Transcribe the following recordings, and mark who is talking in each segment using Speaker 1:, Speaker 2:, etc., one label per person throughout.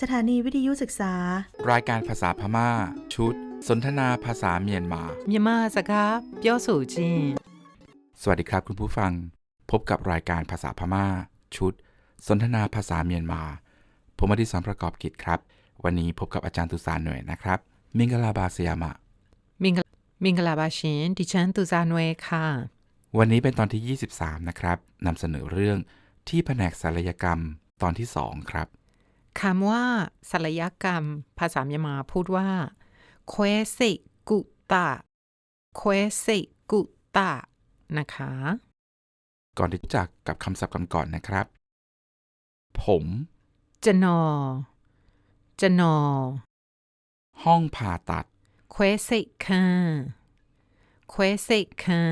Speaker 1: สถานีวิทยุศึกษา
Speaker 2: รายการภาษาพม่า ชุด สนทนาภาษาเมียนมา
Speaker 3: เมียนมาสครับยอ
Speaker 2: สูจีสวัสดีครับคุณผู้ฟัง พบกับรายการภาษาพม่า ชุด สนทนาภาษาเมียนมา ผมอดิสรประกอบกิจครับ วันนี้พบกับอาจารย์ตุสานหน่วยนะครับ มิงกลาบาสยามะ
Speaker 3: มิงกลมิงกลาบาชินดิฉันตุสานหน่วยค่ะ
Speaker 2: วันนี้เป็นตอนที่ 23 นะครับนำเสนอเรื่องที่แผนกศัลยกรรมตอนที่ 2 ครับ
Speaker 3: คำว่าศัลยกรรม ภาษายมาพูดว่าเควสิกุตะเควสิกุตะนะคะ
Speaker 2: ก่อนที่จะกกับคำศัพท์กันก่อนนะครับ ผม
Speaker 3: จะนอจะนอ
Speaker 2: ห้องผ่าตัดเค
Speaker 3: วสิค่ะเควสิค่ะ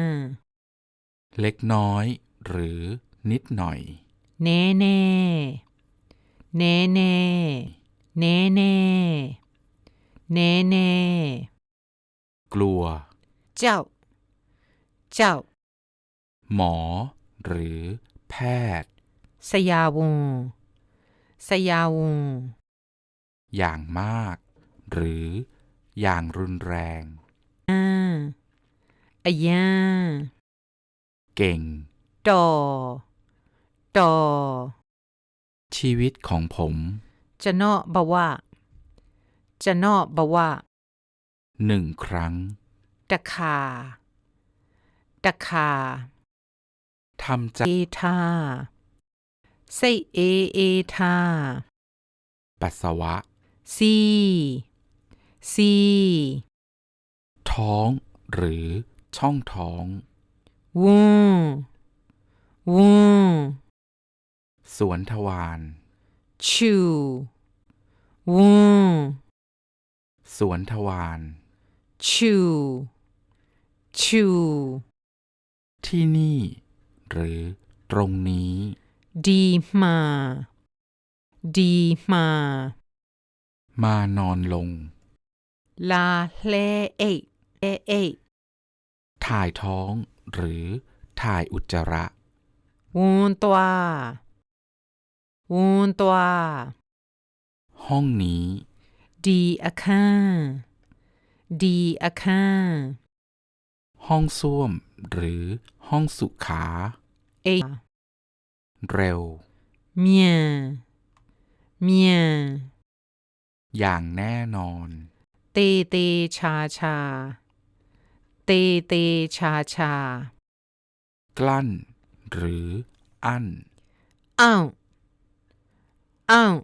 Speaker 2: เล็กน้อย หรือนิดหน่อย
Speaker 3: แน่เน่ แน่แน่แน่แน่แน่แน่
Speaker 2: กลัว
Speaker 3: เจ้า เจ้า
Speaker 2: หมอ หรือแพทย์
Speaker 3: สยาวง สยาวง
Speaker 2: อย่างมาก หรืออย่างรุนแรง
Speaker 3: อ่าอะยา
Speaker 2: เก่ง
Speaker 3: ต่อ ต่อ
Speaker 2: ชีวิตของผม
Speaker 3: จะเนาะบะว่าจะเนาะบะว่า
Speaker 2: หนึ่งครั้ง
Speaker 3: ตะคา ตะคา
Speaker 2: ทำใจ
Speaker 3: เอทาเซเอเอทา
Speaker 2: ปัสสาวะ
Speaker 3: ซีซี
Speaker 2: ท้องหรือช่องท้อง
Speaker 3: วุ้งวุ้ง
Speaker 2: สวนทวาร
Speaker 3: ชูวุ้ง
Speaker 2: สวนทวาร
Speaker 3: ชูชู
Speaker 2: ที่นี่ หรือตรงนี้
Speaker 3: ดีมา ดีมา
Speaker 2: มานอนลง
Speaker 3: ลาเลเอเอเอ
Speaker 2: ถ่ายท้องหรือถ่ายอุจจาระ
Speaker 3: วุ้นตัว วุ้นตัว
Speaker 2: ห้องนี้
Speaker 3: ดีอะค่าดีอะค่า
Speaker 2: ห้องส้วม หรือห้องสุขา
Speaker 3: เอ
Speaker 2: เร็ว
Speaker 3: เมีย เมีย
Speaker 2: อย่างแน่นอน
Speaker 3: เตเตชาชา เตเตชาชา
Speaker 2: กลั้น หรืออั้น
Speaker 3: อ้าว อ้าว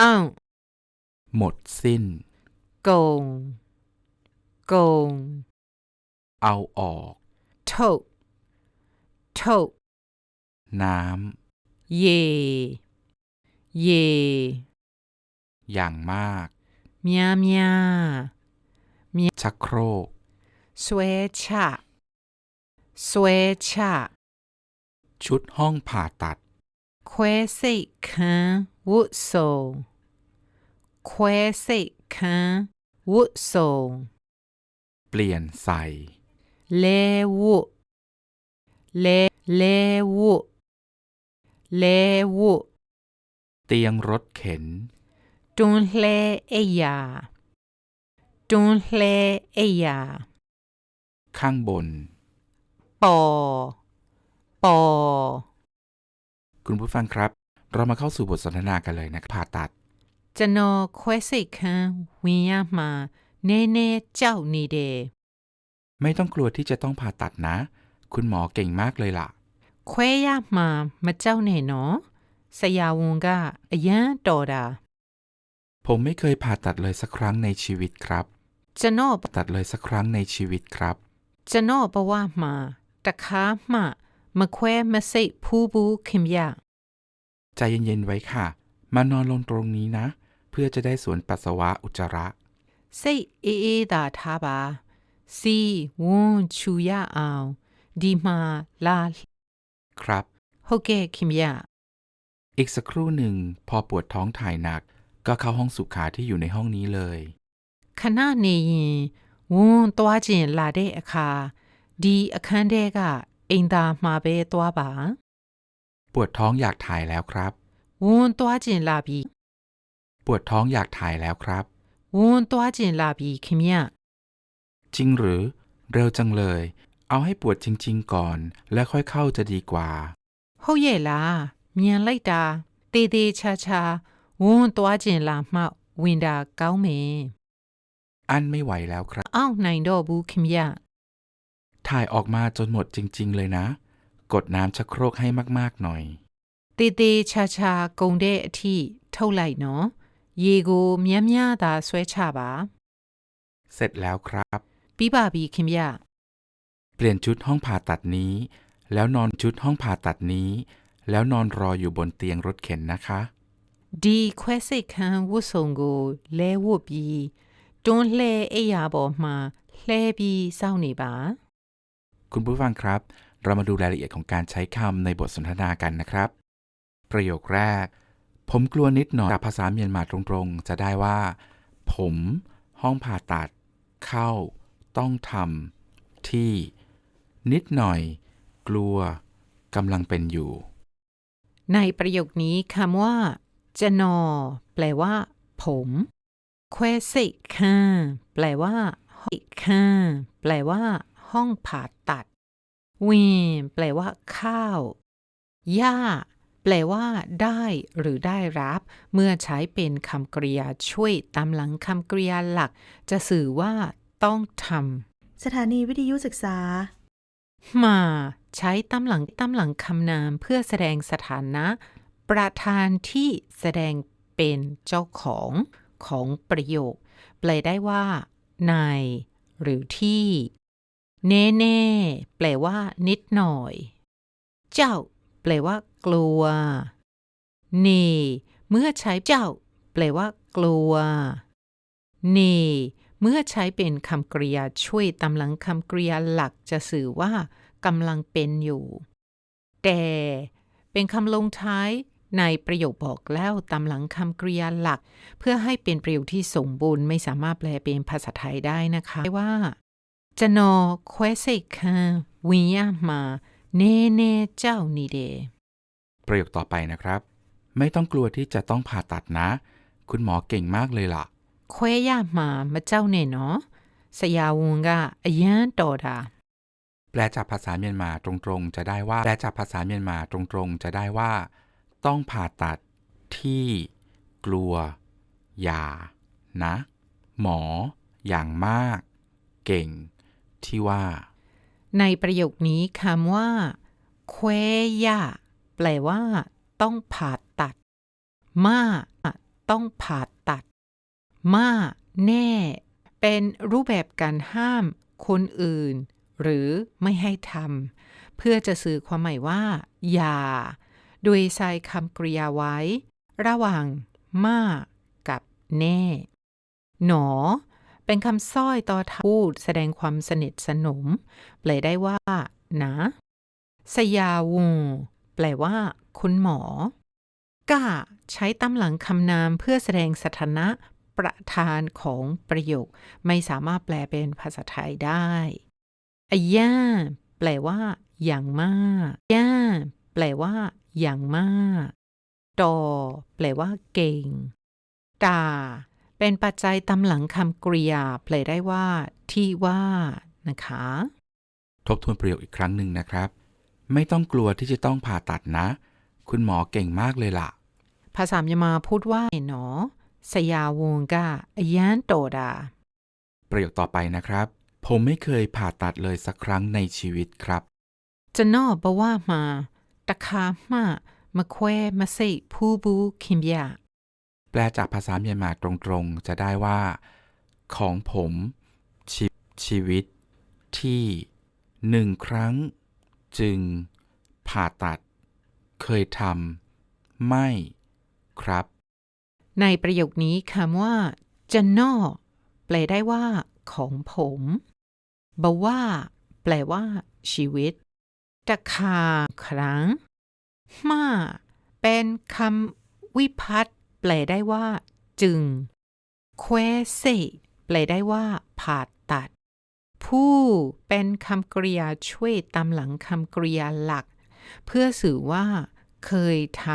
Speaker 3: อ้าว
Speaker 2: หมดสิ้น
Speaker 3: โกง โกง
Speaker 2: เอาออก
Speaker 3: โทโท
Speaker 2: น้
Speaker 3: เย เยำ
Speaker 2: อย่างมาก
Speaker 3: เมียเมีย
Speaker 2: ชักโครก
Speaker 3: สวยชะสวยชะ
Speaker 2: ชุดห้องผ่าตัด
Speaker 3: ควสิคันวุโซควสิคันวุโซ
Speaker 2: เปลี่ยนใส่
Speaker 3: เลวุเลเลวุเลวุ
Speaker 2: เตียงรถเข็น
Speaker 3: ตุนเลเอยาตุนเลเอยา
Speaker 2: ข้างบน
Speaker 3: ปอ ปอ
Speaker 2: คุณผู้ฟังครับ เรามาเข้าสู่บทสนทนากันเลยนะผ่าตัด
Speaker 3: จโนควสิคันวิยามาเนเนเจ้านีเด
Speaker 2: ไม่ต้องกลัวที่จะต้องผ่าตัดนะ คุณหมอเก่งมากเลยล่ะ
Speaker 3: ควยามามาเจ้าเนเนาะสยาวงกะอายโตดา
Speaker 2: ผมไม่เคยผ่าตัดเลยสักครั้งในชีวิตครับ
Speaker 3: จโน
Speaker 2: ผ่าตัดเลยสักครั้งในชีวิตครับ
Speaker 3: จโนปว่ามาตะค้ามา มาแควมาเซผู้บูคิมยา
Speaker 2: ใจเย็นๆไว้ค่ะ มานอนลงตรงนี้นะ เพื่อจะได้สวนปัสสาวะอุจจาระ
Speaker 3: เซเอเอดาทาบาซีวูชูยาอาดีมาลา
Speaker 2: ครับ
Speaker 3: โอเคคิมยา
Speaker 2: อีกสักครู่หนึ่งพอปวดท้องถ่ายหนัก ก็เข้าห้องสุขาที่อยู่ในห้องนี้เลย
Speaker 3: ขณะนี้วูนตัวจินลาเดอคาดีอคารเดกะ အိမ်သာမှာပဲသွားပါ
Speaker 2: ปวดท้องอยากถ่ายแล้วครับ
Speaker 3: ဝန်သွားကျင်လာပြီ
Speaker 2: ปวดท้องอยากถ่ายแล้วครับ
Speaker 3: ဝန်သွားကျင်လာပြီခင်ဗျ
Speaker 2: จริงหรือ เร็วจังเลย เอาให้ปวดจริง ๆ ก่อน แล้วค่อยเข้าจะดีกว่า
Speaker 3: ဟုတ်ရဲ့လားမြန်လိုက်တာတေးသေးချာချာဝန်သွားကျင်လာမှဝင်တာကောင်းမယ်
Speaker 2: อันไม่ไหวแล้วครับ
Speaker 3: အောက်နိုင်တော့ဘူးခင်ဗျ
Speaker 2: ถ่ายออกมาจนหมดจริง ๆ เลยนะ กดน้ำชักโครกให้มาก ๆ หน่อย
Speaker 3: တေးသေးချာချာကုံတဲ့အထိထုတ်လိုက်နော်ရေကိုမြန်းမြန်းသာဆွဲချပါ
Speaker 2: เสร็จแล้วครับ
Speaker 3: ပြီးပါပြီခင်ဗျ
Speaker 2: เปลี่ยนชุดห้องผ่าตัดนี้ แล้วนอนชุดห้องผ่าตัดนี้ แล้วนอนรออยู่บนเตียงรถเข็นนะคะ
Speaker 3: ဒီခွဲစိတ်ခန်းဝတ်စုံကိုလဲဝတ်ပြီးတွန်းလှဲအိပ်ယာပေါ်မှာလှဲပြီးစောင့်နေပါ
Speaker 2: คุณผู้ฟังครับ เรามาดูรายละเอียดของการใช้คำในบทสนทนากันนะครับ ประโยคแรก ผมกลัวนิดหน่อยจากภาษาเมียนมาตรงๆ จะได้ว่า ผม ห้องผ่าตัด เข้า ต้องทำที่ นิดหน่อย กลัวกำลังเป็นอยู่
Speaker 3: ในประโยคนี้คำว่าจะนอ แปลว่า ผมแควสิคันแปลว่าห้องคันแปลว่า ห้องผ่าตัดวินแปลว่า ข้าว ย่า แปลว่า ได้หรือได้รับ เมื่อใช้เป็นคำกริยาช่วยตามหลังคำกริยาหลัก จะสื่อว่า ต้องทำ
Speaker 1: สถานีวิทยุศึกษา
Speaker 3: มาใช้ตำหลังตำหลังคำนามเพื่อแสดงสถานะ ประธานที่แสดงเป็นเจ้าของของประโยค แปลได้ว่า ใน หรือที่ แน่แน่ๆแปลว่า นิดหน่อย เจ้า แปลว่า กลัวเนเมื่อใช้เจ้า แปลว่า กลัวเนเมื่อใช้เป็นคำกริยาช่วยตามหลังคำกริยาหลักจะสื่อว่ากำลังเป็นอยู่ แต่เป็นคำลงท้ายในประโยคบอกแล้วตามหลังคำกริยาหลัก เพื่อให้เป็นประโยคที่สมบูรณ์ไม่สามารถแปลเป็นภาษาไทยได้นะคะว่า จะนอแควเซคันวิญญามาเน่เน่เจ้านี่เด
Speaker 2: ประโยคต่อไปนะครับ ไม่ต้องกลัวที่จะต้องผ่าตัดนะ คุณหมอเก่งมากเลยล่ะ
Speaker 3: ခွဲရမှာမကြောက်နဲ့နော်ဆရာဝန်ကအရန်တော်တာ
Speaker 2: แปลจากภาษาเมียนมาตรงๆ จะได้ว่า แปลจากภาษาเมียนมาตรงๆ จะได้ว่า ต้องผ่าตัด ที่ กลัว อย่า นะ หมอ อย่างมาก เก่ง ที่ว่า
Speaker 3: ในประโยคนี้คำว่าเควยะแปลว่า ต้องผ่าตัด มาต้องผ่าตัด มาแน่ เป็นรูปแบบการห้าม คนอื่น หรือไม่ให้ทำเพื่อจะสื่อความหมายว่า อย่า โดยใส่คำกริยาไว้ ระหว่าง มากับแน่ หนอ เป็นคำสร้อยต่อท่าพูดแสดงความสนิทสนมแปลได้ว่านะสยาวูแปลว่า คุณหมอก้าใช้ตำหลังคำนามเพื่อแสดงสถานะประธานของประโยค ไม่สามารถแปลเป็นภาษาไทยได้อาย่าแปลว่า อย่างมากย่าแปลว่า อย่างมากตอแปลว่า เก่งตา เป็นปัจจัยตำหลังคำกริยาแปลได้ว่า ที่ว่า นะคะ
Speaker 2: ทบทวนประโยคอีกครั้งหนึ่งนะครับ ไม่ต้องกลัวที่จะต้องผ่าตัดนะ คุณหมอเก่งมากเลยล่ะ
Speaker 3: ภาษาเมียนมาพูดว่าเนาะสยาวนกะอายันโตดา
Speaker 2: ประโยคต่อไปนะครับ ผมไม่เคยผ่าตัดเลยสักครั้งในชีวิตครับ
Speaker 3: จะนอบะว่ามา ตะคามามาแควมาเซผู้บูคิมยา
Speaker 2: แปลจากภาษาเมียนมาตรงๆ จะได้ว่า ของผมชีชีวิต ที่หนึ่งครั้ง จึง ผ่าตัด เคยทำไม่ ครับ
Speaker 3: ในประโยคนี้คำว่าจะนอแปลได้ว่า ของผมบว่า แปลว่า ชีวิตตะคาครั้งมาเป็นคำวิพัตน์ แปลได้ว่า จึงแควเซแปลได้ว่า ผ่าตัด ผู้เป็นคำกริยาช่วยตามหลังคำกริยาหลัก เพื่อสื่อว่า เคยท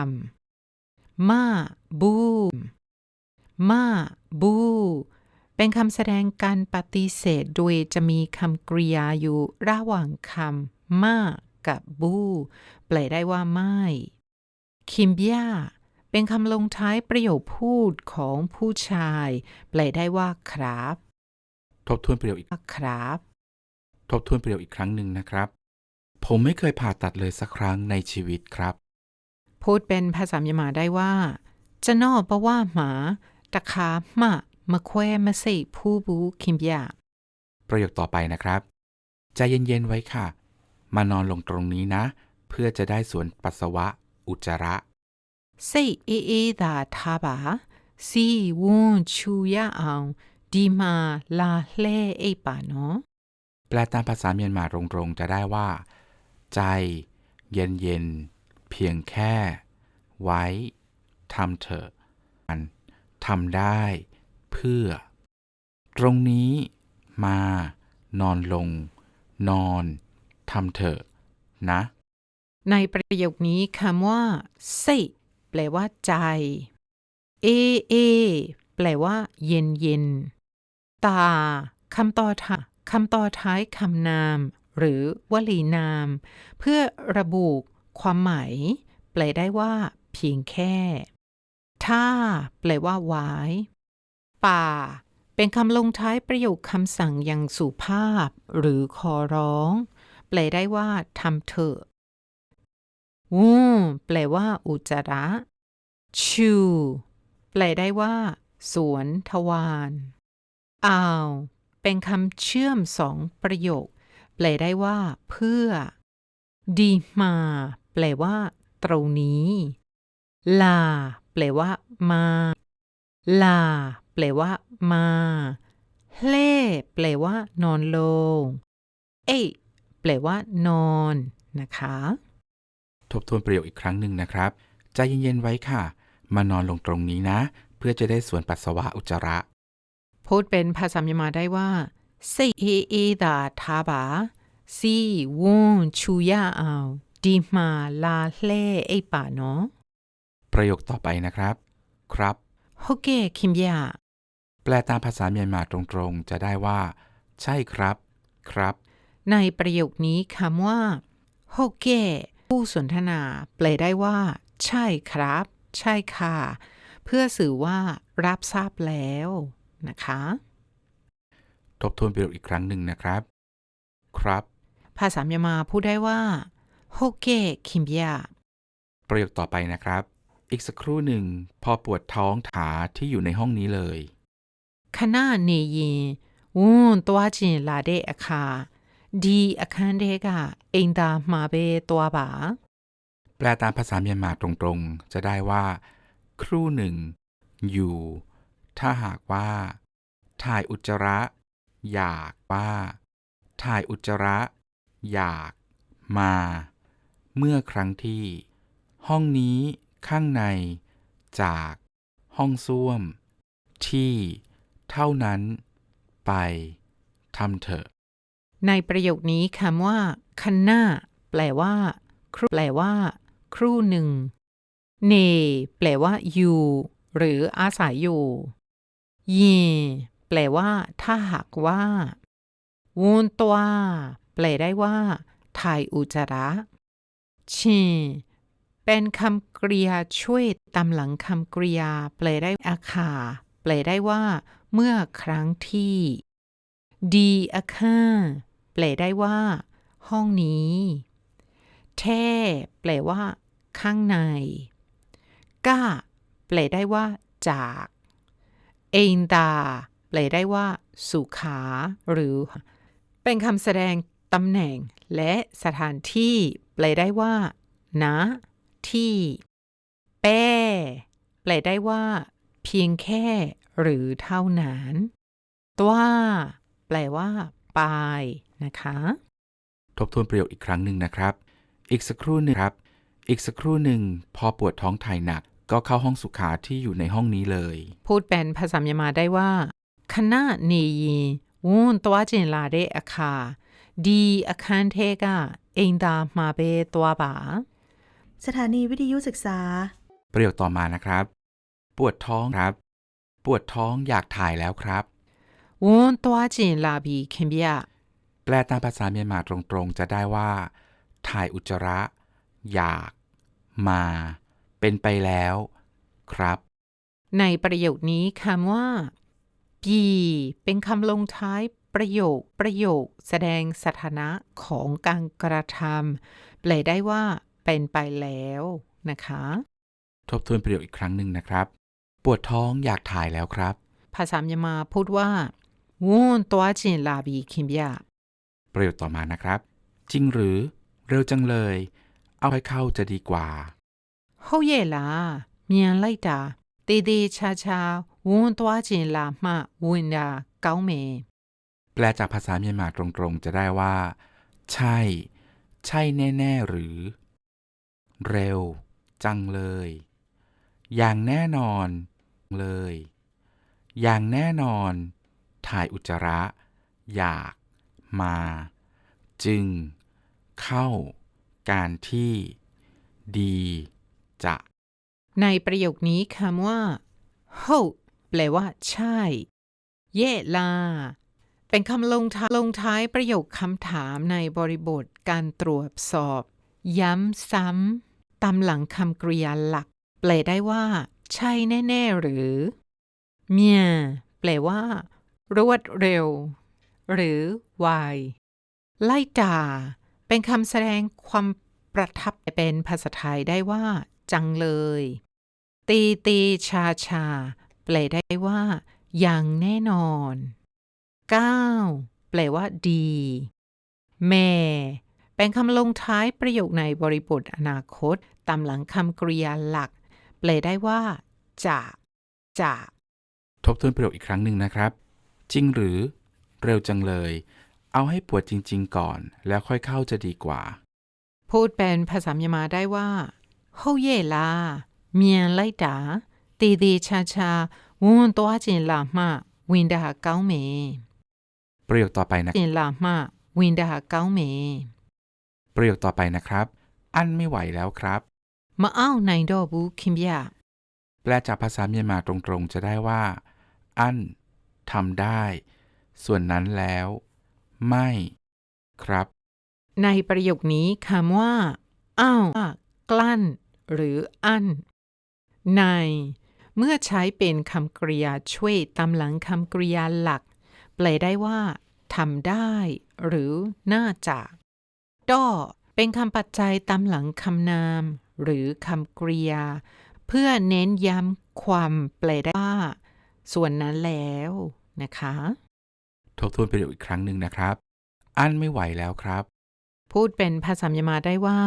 Speaker 3: ำมาบูมาบู เป็นคำแสดงการปฏิเสธโดยจะมีคำกริยาอยู่ระหว่างคำมากับบู แปลได้ว่าไม่คิมเบีย เป็นคำลงท้ายประโยคพูดของผู้ชาย แปลได้ว่าครับ
Speaker 2: ทบทวนประโยคอีก
Speaker 3: ครับ
Speaker 2: ทบทวนประโยคอีกครั้งหนึ่งนะครับ ผมไม่เคยผ่าตัดเลยสักครั้งในชีวิตครับ
Speaker 3: พูดเป็นภาษาเมียนมาได้ว่าจะนอบปะว่าหมาตะคามามาแควมาเซผู้บูคิมเบีย
Speaker 2: ประโยคต่อไปนะครับ ใจเย็นๆไว้ค่ะ มานอนลงตรงนี้นะ เพื่อจะได้สวนปัสสาวะ อุจจาระ
Speaker 3: စိတ်အေးအေးသာထားပါစီဝွန်းချူရအောင်ဒီမှာလာလှဲအိပ်ပါနော်
Speaker 2: แปลตามภาษาเมียนมาตรงๆจะได้ว่า ใจ เย็นๆ เพียงแค่ ไว้ทำเถอะมันทำได้ เพื่อ ตรงนี้ มา นอนลง นอนทำเถอะนะ
Speaker 3: ในประโยคนี้คำว่าเซแป ลว่าใจ เอเอ แปลว่า เย็นเย็น ตาคำต่อท้ายคำต่อท้ายคำนาม หรือวลีนาม เพื่อระบุความหมาย แปลได้ว่า เพียงแค่ถ้าแปลว่าไว้ป่า เป็นคำลงท้ายประโยคคำสั่งอย่างสุภาพ หรือขอร้อง แปลได้ว่าทำเถอะ วูแปลว่า อุจจาระชูแปลได้ว่า สวนทวารอ้าว เป็นคำเชื่อมสองประโยค แปลได้ว่า เพื่อ ดีมา แปลว่า ตรงนี้ ลา แปลว่า มา ลา แปลว่า มาเล่แปลว่า นอนลง เอยแปลว่า นอน นะคะ
Speaker 2: ทบทวนประโยคอีกครั้งหนึ่งนะครับ ใจเย็นๆไว้ค่ะ มานอนลงตรงนี้นะ เพื่อจะได้ส่วนปัสสาวะอุจจาระ
Speaker 3: พูดเป็นภาษาเมียนมาได้ว่าซีเอเอดาทาบาซีวูนชูยาเอาดีมาลาเล่ไอ
Speaker 2: ป่าเนาะประโยคต่อไปนะครับ ครับ
Speaker 3: โฮเกคิมยา
Speaker 2: แปลตามภาษาเมียนมาตรงๆ จะได้ว่า ใช่ครับ ครับ
Speaker 3: ในประโยคนี้คำว่าโฮเก ผู้สนทนาแปลได้ว่า ใช่ครับ ใช่ค่ะ เพื่อสื่อว่ารับทราบแล้วนะคะ
Speaker 2: ทบทวนประโยคอีกครั้งหนึ่งนะครับ ครับ
Speaker 3: ภาษาเมียมาพูดได้ว่าโฮเกคิมเบีย
Speaker 2: ประโยคต่อไปนะครับ อีกสักครู่หนึ่ง พอปวดท้องถาที่อยู่ในห้องนี้เลย
Speaker 3: คณะเนยีวูนตัวจีลาเดะค่ะ ဒီအခန်းထဲကအိမ်သာမှာပဲသွားပါ
Speaker 2: แปลตามภาษาเมียนมาตรงๆ จะได้ว่า ครู่หนึ่ง อยู่ ถ้าหากว่า ถ่ายอุจจาระ อยากว่า ถ่ายอุจจาระ อยาก มา เมื่อครั้งที่ ห้องนี้ข้างใน จาก ห้องส้วม ที่ เท่านั้น ไปทำเถอะ
Speaker 3: ในประโยคนี้คำว่าคันหน้าแปลว่า ครู่แปลว่า ครู่หนึ่ง เน แปลว่า อยู่ หรืออาศัยอยู่ยินแปลว่า ถ้าหากว่าวูนตัวแปลได้ว่าถ่ายอุจจาระชิเป็นคำกริยาช่วยตามหลังคำกริยา แปลได้อาคาแปลได้ว่า เมื่อครั้งที่ ดีอาคา แปลได้ว่า ห้องนี้แท่แปลว่า ข้างใน ก้า แปลได้ว่า จาก เอนดาแปลได้ว่า สุขา หรือ เป็นคำแสดงตำแหน่ง และสถานที่ แปลได้ว่าณที่ แป้ แปลได้ว่า เพียงแค่ หรือเท่านั้น ตัว แปลว่า ไปนะคะ
Speaker 2: ทบทวนประโยคอีกครั้งหนึ่งนะครับ อีกสักครู่หนึ่งครับ อีกสักครู่หนึ่งพอปวดท้องถ่ายหนัก ก็เข้าห้องสุขาที่อยู่ในห้องนี้เลย
Speaker 3: พูดเป็นภาษาเมยนมาได้ว่าคณะนียีวูนตัวเจนลาเดอาคาดีอาคารเทกาเองดามาเบตัวบา
Speaker 1: สถานีวิทยุศึกษา
Speaker 2: ประโยคต่อมานะครับ ปวดท้องครับ ปวดท้องอยากถ่ายแล้วครับ
Speaker 3: วนตัวจินลาบีเคมีย
Speaker 2: แปลตามภาษาเมียนมาตรงๆ จะได้ว่า ถ่ายอุจจาระ อยาก มา เป็นไปแล้ว ครับ
Speaker 3: ในประโยคนี้คำว่าปีเป็นคำลงท้ายประโยค ประโยค แสดงสถานะของการกระทำแปลได้ว่า เป็นไปแล้วนะคะ
Speaker 2: ทบทวนประโยคอีกครั้งหนึ่งนะครับ ปวดท้องอยากถ่ายแล้วครับ
Speaker 3: ภาษาเมียนมาพูดว่า วูนตัวจินลาบีคิมยา
Speaker 2: ประโยชน์ต่อมานะครับ จริงหรือเร็วจังเลย เอาให้เข้าจะดีกว่า
Speaker 3: เฮาเย่ล่ะเมียนไล่ตาเตเตชาชาวูนตัวจินลามาวูนดาเก้าเม
Speaker 2: แปลจากภาษาเมียนมาตรงๆ จะได้ว่า ใช่ ใช่แน่ ๆ หรือ เร็ว จังเลย อย่างแน่นอนเลย อย่างแน่นอน ถ่ายอุจจาระ อยาก มา จึง เข้า การที่ ดี จะ
Speaker 3: ในประโยคนี้คำว่าဟုတ်แปลว่า ใช่ เย่ลา เป็นคำลงท้ายลงท้ายประโยคคำถามในบริบทการตรวจสอบ ย้ำซ้ำตามหลังคำกริยาหลัก แปลได้ว่า ใช่แน่ ๆ หรือ เมียแปลว่า รวดเร็ว หรือไวไล่ด่า เป็นคำแสดงความประทับเป็นภาษาไทยได้ว่า จังเลย ตีตีชาชาแปลได้ว่า อย่างแน่นอนก้าวแปลว่าดีแม่เป็นคำลงท้ายประโยคในบริบทอนาคต ตามหลังคำกริยาหลัก แปลได้ว่าจะจะ
Speaker 2: ทบทวนประโยคอีกครั้งหนึ่งนะครับ จริงหรือเร็วจังเลย เอาให้ปวดจริง ๆ ก่อน แล้วค่อยเข้าจะดีกว่า
Speaker 3: พูดเป็นภาษามยมาได้ว่าเฮาเย่ลา เมียนไล่ดาตีดีชาชาวนตัวจินลามาวินดาเก้าเม
Speaker 2: ประโยคต่อไปนะ
Speaker 3: จินลามาวินดาเก้าเม
Speaker 2: ประโยคต่อไปนะครับ อันไม่ไหวแล้วครับ
Speaker 3: มาอาวในดอบูคิมยา
Speaker 2: แปลจากภาษามยมาตรงๆ จะได้ว่า อัน ทำได้ ส่วนนั้นแล้ว ไม่ ครับ
Speaker 3: ในประโยคนี้คำว่า อ้าวกลั้น หรืออั้น ใน เมื่อใช้เป็นคำกริยาช่วยตามหลังคำกริยาหลัก แปลได้ว่าทำได้ หรือน่าจะด้อเป็นคำปัจจัยตามหลังคำนาม หรือคำกริยา เพื่อเน้นย้ำความแปลได้ว่า ส่วนนั้นแล้ว นะคะ
Speaker 2: ทบทวนประโยคอีกครั้งหนึ่งนะครับ อันไม่ไหวแล้วครับ
Speaker 3: พูดเป็นภาษาเมียนมาได้ว่า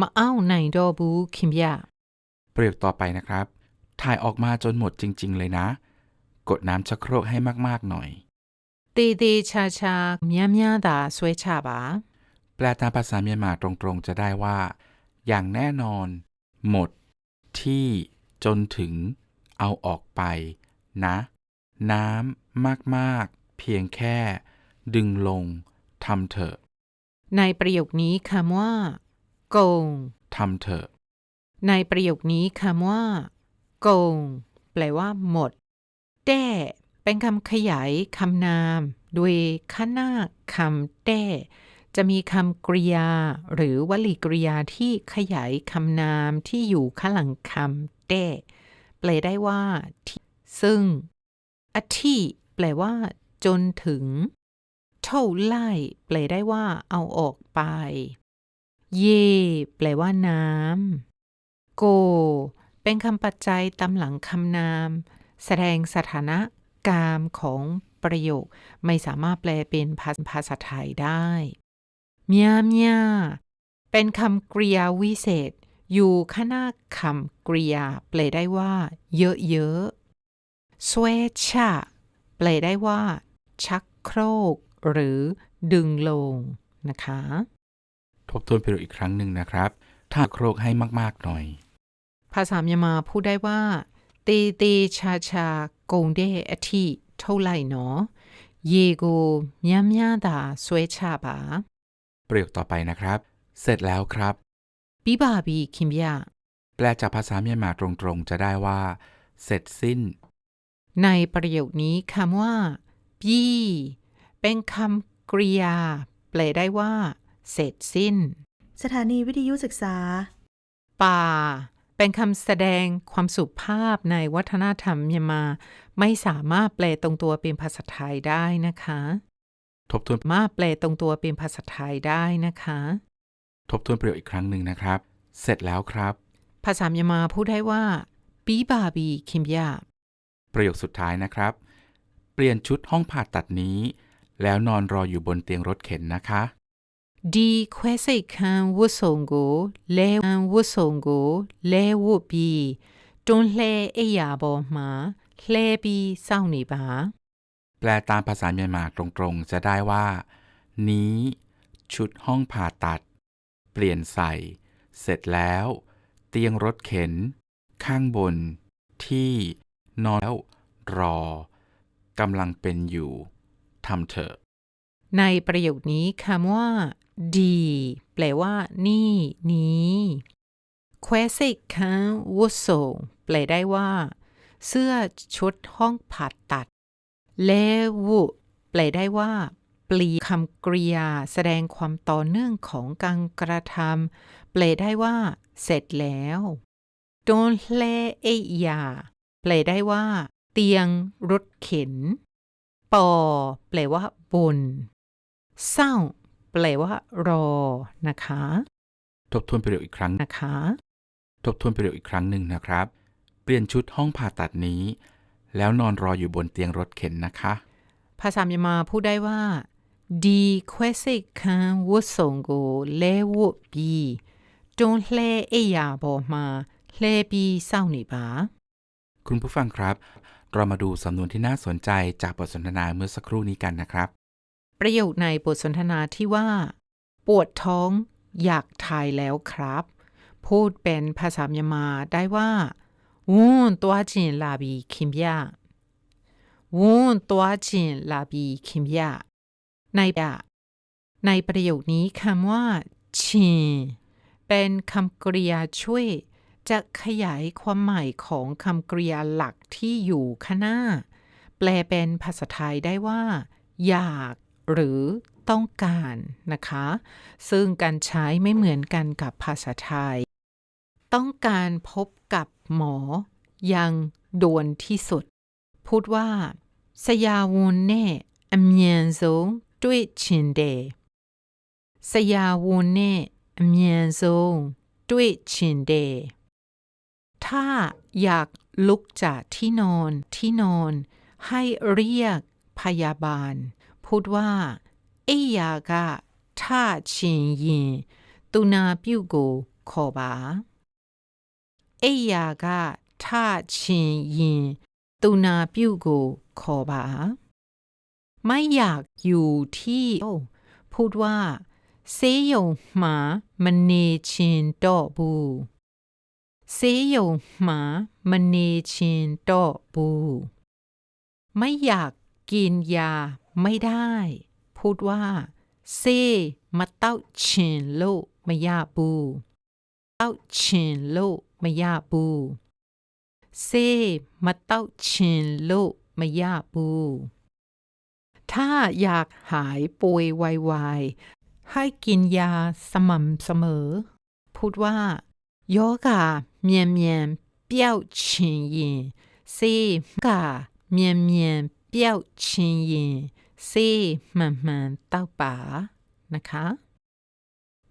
Speaker 3: มาเอ้าในดอบูคิมยา
Speaker 2: ประโยคต่อไปนะครับ ถ่ายออกมาจนหมดจริง ๆ เลยนะ กดน้ำชักโครกให้มากๆหน่อย
Speaker 3: ตีตีชาชาเมียเมียดาสวยชาบา
Speaker 2: แปลตามภาษาเมียนมาตรงๆ จะได้ว่า อย่างแน่นอน หมด ที่จนถึง เอาออกไป นะ น้ำ มาก ๆ เพียงแค่ ดึงลงทำเถอะ
Speaker 3: ในประโยคนี้คำว่า โกง
Speaker 2: ทำเถอะ
Speaker 3: ในประโยคนี้คำว่า โกง แปลว่า หมด แต้เป็นคำขยายคำนามโดยข้างหน้าคำแต้จะมีคำกริยา หรือวลีกริยาที่ขยายคำนามที่อยู่ข้างหลังคำแต้แปลได้ว่าที่ซึ่งอธิ แปลว่า จนถึง เท่าไล่แปลได้ว่า เอาออกไป เย่แปลว่าน้ำโก เป็นคำปัจจัยตามหลังคำนาม แสดงสถานะกามของประโยค ไม่สามารถแปลเป็นภาษาไทยได้เมียเมียเป็นคำกริยาวิเศษ อยู่ข้างหน้าคำกริยาแปลได้ว่า เยอะๆสเวชะ แปลได้ว่า ชักโครก หรือดึงลงนะคะ
Speaker 2: ทบทวนประโยคอีกครั้งหนึ่งนะครับ ถ้าโครกให้มาก ๆ หน่อย
Speaker 3: ภาษาเมียนมาพูดได้ว่า ตีตีชาชาโกงเดอทีเท่าไหร่เนาะเยโกมีมยาดาสวยชาบา
Speaker 2: ประโยคต่อไปนะครับ เสร็จแล้วครับ
Speaker 3: บิบาบีคิมยา
Speaker 2: แปลจากภาษาเมียนมาตรงๆ จะได้ว่า เสร็จสิ้น
Speaker 3: ในประโยคนี้คำว่าบี้เป็นคำกริยา แปลได้ว่า เสร็จสิ้น
Speaker 1: สถานีวิทยุศึกษา
Speaker 3: ป่า เป็นคำแสดงความสุภาพในวัฒนธรรมเมียนมา ไม่สามารถแปลตรงตัวเป็นภาษาไทยได้นะคะ
Speaker 2: ทบทวน
Speaker 3: มาแปลตรงตัวเป็นภาษาไทยได้นะคะ
Speaker 2: ทบทวนประโยคอีกครั้งหนึ่งนะครับ เสร็จแล้วครับ
Speaker 3: ภาษาเมียนมาพูดได้ว่าปีบาบีคิมยา
Speaker 2: ประโยคสุดท้ายนะครับ เปลี่ยนชุดห้องผ่าตัดนี้ แล้วนอนรออยู่บนเตียงรถเข็นนะคะ
Speaker 3: ดีควสคันวุสงโกเลอันวุสงโกเลวุบีจนแหลไอยาบอมา
Speaker 2: แล
Speaker 3: บีเศร้นีบา
Speaker 2: แปลตามภาษาเมียนมาตรงๆ จะได้ว่า นี้ ชุดห้องผ่าตัด เปลี่ยนใส่ เสร็จแล้ว เตียงรถเข็น ข้างบน ที่ นอนแล้วรอกำลังเป็นอยู่ทำเถอะ
Speaker 3: ในประโยคนี้คำว่า ดี แปลว่า นี่ นี้แควสิกคังวุโซแปลได้ว่า เสื้อชุดห้องผ่าตัด เลวุแปลได้ว่าเปลีคำกริยา แสดงความต่อเนื่องของการกระทำแปลได้ว่า เสร็จแล้วโดนเลเอย แปลได้ว่า เตียงรถเข็น ปอ แปลว่าบน เศร้า แปลว่า รอ นะคะ
Speaker 2: ทบทวนประโยคอีกครั้ง
Speaker 3: นะคะ
Speaker 2: ทบทวนประโยคอีกครั้งหนึ่งนะครับ เปลี่ยนชุดห้องผ่าตัดนี้ แล้วนอนรออยู่บนเตียงรถเข็นนะคะ
Speaker 3: ภาษาเมียนมาพูดได้ว่าดีแควสิกคันวุส่งโกเลวุบีจงเลเอยาบอกมาเลบีเศร้านี่บา
Speaker 2: คุณผู้ฟังครับ เรามาดูสำนวนที่น่าสนใจจากบทสนทนาเมื่อสักครู่นี้กันนะครับ
Speaker 3: ประโยคในบทสนทนาที่ว่า ปวดท้องอยากถ่ายแล้วครับ พูดเป็นภาษาเมียนมาได้ว่าวุ้นตัวจินลาบีคิมยาวุ้นตัวจินลาบีคิมยาในในประโยคนี้คำว่าชินเป็นคำกริยาช่วย จะขยายความหมายของคำกริยาหลักที่อยู่ข้างหน้า แปลเป็นภาษาไทยได้ว่า อยากหรือต้องการนะคะ ซึ่งการใช้ไม่เหมือนกันกับภาษาไทย ต้องการพบกับหมอย่างด่วนที่สุด พูดว่าสยาวุนเน่อเมียนโซด้วยชินเดสยาวุนเน่อเมียนโซด้วยชินเด ถ้าอยากลุกจากที่นอนที่นอน ให้เรียกพยาบาล พูดว่าเอยากะท่าชินยินตุนาปิวโกขอบาเอยากะท่าชินยินตุนาปิวโกขอบาไม่อยากอยู่ที่โอ้พูดว่าเซยงหมามันเนชินดอบู เซยงหมามันเนชินดอบูไม่อยากกินยาไม่ได้ พูดว่าเซมาเต้าชินโลมายาบูเต้าชินโลมายาบูเซมาเต้าชินโลมายาบูถ้าอยากหายป่วยไวๆให้กินยาสม่ำเสมอ พูดว่า โยกาเมียนเมียนเปี้ยวชินยินเซกาเมียนเมียนเปี้ยวชินยินเซมันมันเต้าป๋านะคะ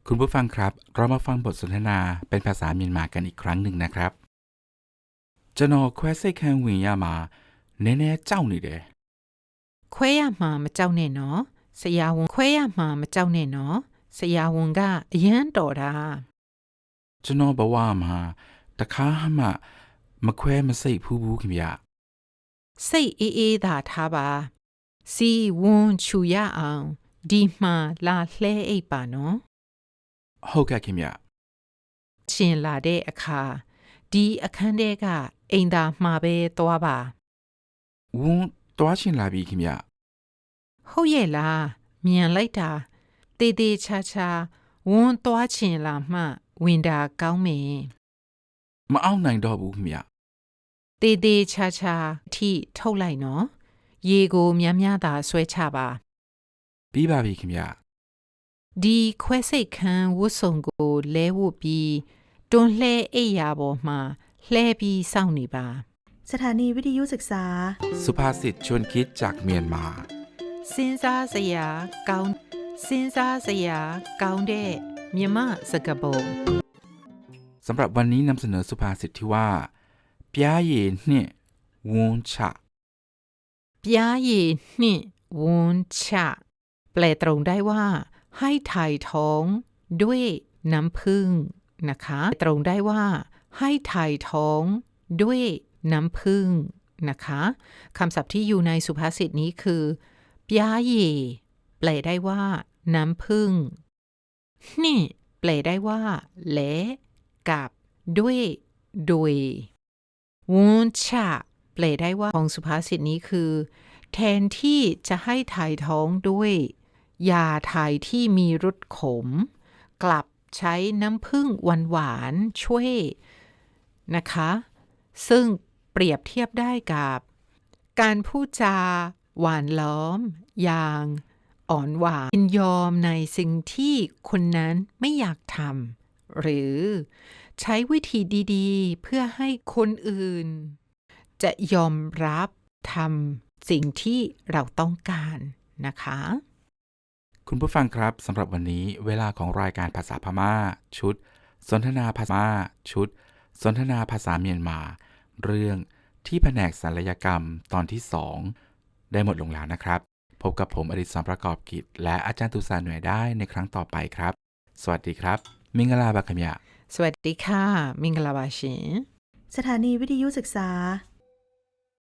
Speaker 2: คุณผู้ฟังครับ เรามาฟังบทสนทนาเป็นภาษาเมียนมากันอีกครั้งหนึ่งนะครับကျွန်တော်ခွဲစိတ်ခန်းဝင်ရမှာနည်းနည်းကြောက်နေတယ်
Speaker 3: ခွဲရမှာမကြောက်နဲ့နော်ဆရာဝန်ခွဲရမှာမကြောက်နဲ့နော်ဆရာဝန်ကအရန်တော်တာ
Speaker 2: ကျွန်တော်ဘဝမှာတခါမှမခွဲမစိတ်ဖူးဘူးခင်ဗျ
Speaker 3: စိတ်အေးအေးသာထားပါစီဝန်ချူရအောင်ဒီမှာလာလှဲအိပ်ပါနော်
Speaker 2: ဟုတ်ကဲ့ခင်ဗျ
Speaker 3: ရှင်လာတဲ့အခါဒီအခန်းထဲကအိမ်သာမှာပဲသွားပါ
Speaker 2: ဝန်းတွားရှင်လာပြီခင်ဗျ
Speaker 3: ဟုတ်ရဲ့လားမြန်လိုက်တာတေးသေးချာချာဝန်သွားချင်လာမှ ဝင်တာကောင်းမယ်
Speaker 2: မအောင်နိုင်တော့ဘူးခင်ဗျ
Speaker 3: တေးသေးချာချာထိထုတ်လိုက်နော်ရေကိုများများသာဆွဲချပါ
Speaker 2: ပြီးပါပြီခင်ဗျ
Speaker 3: ဒီခွဲစိတ်ခန်းဝတ်စုံကိုလဲဝတ်ပြီးတွန်းလှဲအိပ်ရာပေါ်မှာလှဲပြီးစောင့်နေပါ
Speaker 1: สถานีวิทยุศึกษา
Speaker 2: สุภาษิตชวนคิดจากเมียนมา
Speaker 3: စဉ်းစားစရာကောင်းစဉ်းစားစရာကောင်းတဲ့ มียมาสกาโบ
Speaker 2: สำหรับวันนี้นำเสนอสุภาษิตที่ว่าเปียเย่เนี่ยวูนชะ
Speaker 3: เปียเย่เนี่ยวูนชะแปลตรงได้ว่า ให้ถ่ายท้องด้วยน้ำผึ้งนะคะ ตรงได้ว่า ให้ถ่ายท้องด้วยน้ำผึ้งนะคะคำศัพท์ที่อยู่ในสุภาษิตนี้คือปยาเยแปลได้ว่า น้ำผึ้ง นี่แปลได้ว่าและกับด้วยโดยวุ้นชะแปลได้ว่าของสุภาษิตนี้คือ แทนที่จะให้ถ่ายท้องด้วยยาถ่ายที่มีรสขม กลับใช้น้ำผึ้งหวานๆช่วยนะคะ ซึ่งเปรียบเทียบได้กับ การพูดจา หวานล้อม อย่าง อ่อนหวานยินยอมในสิ่งที่คนนั้นไม่อยากทำหรือใช้วิธีดีๆ เพื่อให้คนอื่น จะยอมรับทำสิ่งที่เราต้องการนะคะ
Speaker 2: คุณผู้ฟังครับสำหรับวันนี้เวลาของรายการภาษาพม่า ชุด สนทนาภาษาชุด สนทนาภาษาเมียนมา เรื่องที่แผนกศัลยกรรมตอนที่สองได้หมดลงแล้วนะครับ พบกับผมอดิศรประกอบกิจ และอาจารย์ตุสาหน่วยได้ในครั้งต่อไปครับ สวัสดีครับ มิงกลาบาคำยะ
Speaker 3: สวัสดีค่ะ มิงกลาบาชิน
Speaker 1: สถานีวิทยุศึกษา